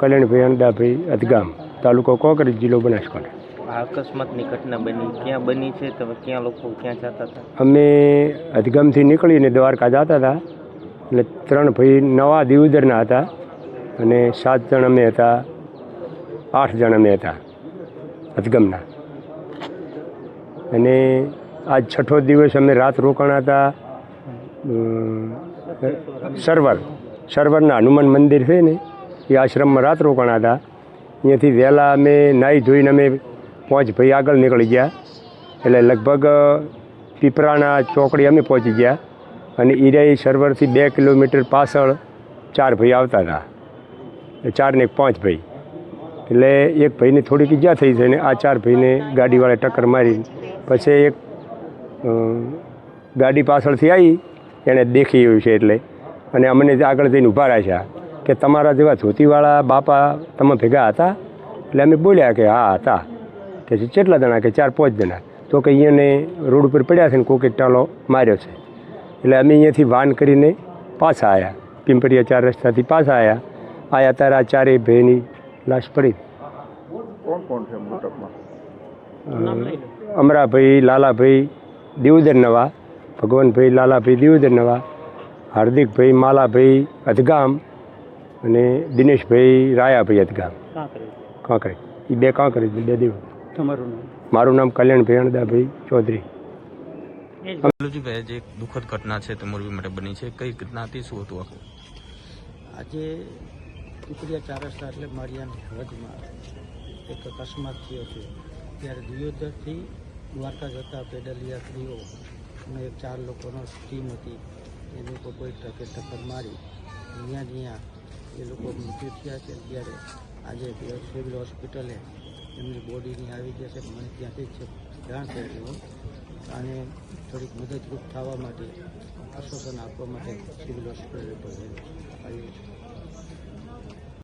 કલ્યાણભાઈ અંદાભાઈ અધગામ તાલુકો કોકરી જિલ્લો બનાસકાંઠા. આ અકસ્માતની ઘટના બની ક્યાં બની છે? તમે ક્યાં લોકો ક્યાં જતા હતા? અમે અધગામથી નીકળીને દ્વારકા જતા હતા. એટલે ત્રણ ભાઈ નવા દિવદરના હતા અને સાત જણ અમે હતા આઠ જણ અમે હતા અધગમના. અને આજ છઠ્ઠો દિવસ અમે રાત રોકાણા હતા સર્વર સરવર. સરવરના હનુમાન મંદિર છે ને એ આશ્રમમાં રાત રોકાણા હતા. અહીંયાથી વહેલા અમે નાહી ધોઈને અમે પાંચ ભાઈ આગળ નીકળી ગયા. એટલે લગભગ પીપરાના ચોકડી અમે પહોંચી ગયા અને ઈરાઈ સર્વરથી બે કિલોમીટર પાછળ ચાર ભાઈ આવતા હતા. ચારને પાંચ ભાઈ. એટલે એક ભાઈને થોડીક ઈજા થઈ છે ને આ ચાર ભાઈને ગાડીવાળા ટક્કર મારી પછી એક ગાડી પાછળથી આવી એણે દેખી એવું છે એટલે. અને અમને આગળ જઈને ઊભા રાખ્યા કે તમારા જેવા ધોતીવાળા બાપા તમે ભેગા હતા? એટલે અમે બોલ્યા કે હા હતા. કે કેટલા જણા? કે ચાર પાંચ જણા. તો કે અહીંયાને રોડ ઉપર પડ્યા છે ને કોકે ટાળો માર્યો છે. એટલે અમે અહીંયાથી વાન કરીને પાછા આવ્યા પિંપરિયા ચાર રસ્તાથી પાછા આવ્યા આયા ત્યારે આ ચારેય ભાઈની લાશ પડી. કોણ કોણ છે મૃતકમાં અમરાભાઈ લાલાભાઈ દેવુદર નવા ભગવાનભાઈ લાલાભાઈ દેવુદર નવા હાર્દિકભાઈ માલાભાઈ અધગામ અને દિનેશભાઈ રાયાભાઈ અધગામ કાંકરે. એ બે કાંકરે બે દેવ. તમારું મારું નામ કલ્યાણભાઈ અણદાભાઈ ચૌધરી. ભાઈ જે. એક દુઃખદ ઘટના છે તે મોરબી માટે બની છે. કઈ ઘટના હતી શું હતું આખું? આજે કુકડિયા ચાર રસ્તા એટલે માળિયાની હદમાં એક અકસ્માત થયો છે. ત્યારે દિયોદરથી દ્વારકા જતા પેડલ યાત્રીઓ અને એક ચાર લોકોનો ટીમ હતી. એ લોકો કોઈ ટ્રકે ટક્કર મારી. અહીંયા જ્યાં એ લોકો મૃત્યુ થયા છે ત્યારે આજે સિવિલ હોસ્પિટલે એમની બોડીની આવી જશે, મને ત્યાંથી જ જાણ થઈ ગયું અને થોડીક મદદરૂપ થવા માટે આશ્વાસન આપવા માટે સિવિલ હોસ્પિટલે આવ્યું છે